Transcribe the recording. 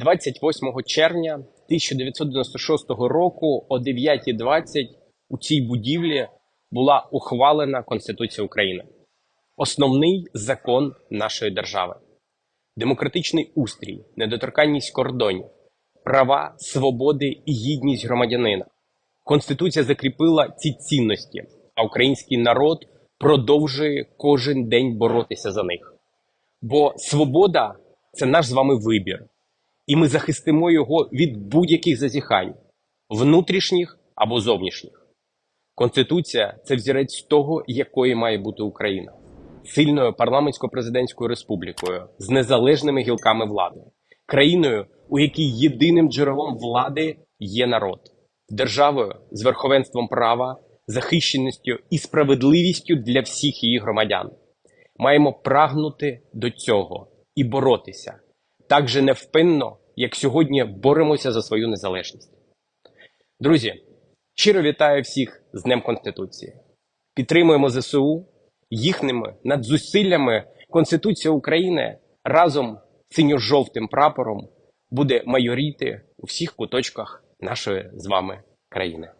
28 червня 1996 року о 9.20 у цій будівлі була ухвалена Конституція України. Основний закон нашої держави. Демократичний устрій, недоторканність кордонів, права, свободи і гідність громадянина. Конституція закріпила ці цінності, а український народ продовжує кожен день боротися за них. Бо свобода це наш з вами вибір, і ми захистимо його від будь-яких зазіхань, внутрішніх або зовнішніх. Конституція це взірець того, якою має бути Україна сильною парламентсько-президентською республікою з незалежними гілками влади, країною, у якій єдиним джерелом влади є народ, державою з верховенством права, захищеністю і справедливістю для всіх її громадян. Маємо прагнути до цього і боротися так же невпинно, як сьогодні боремося за свою незалежність. Друзі, щиро вітаю всіх з Днем Конституції. Підтримуємо ЗСУ їхніми надзусиллями. Конституція України разом з синьо-жовтим прапором буде майоріти у всіх куточках нашої з вами країни.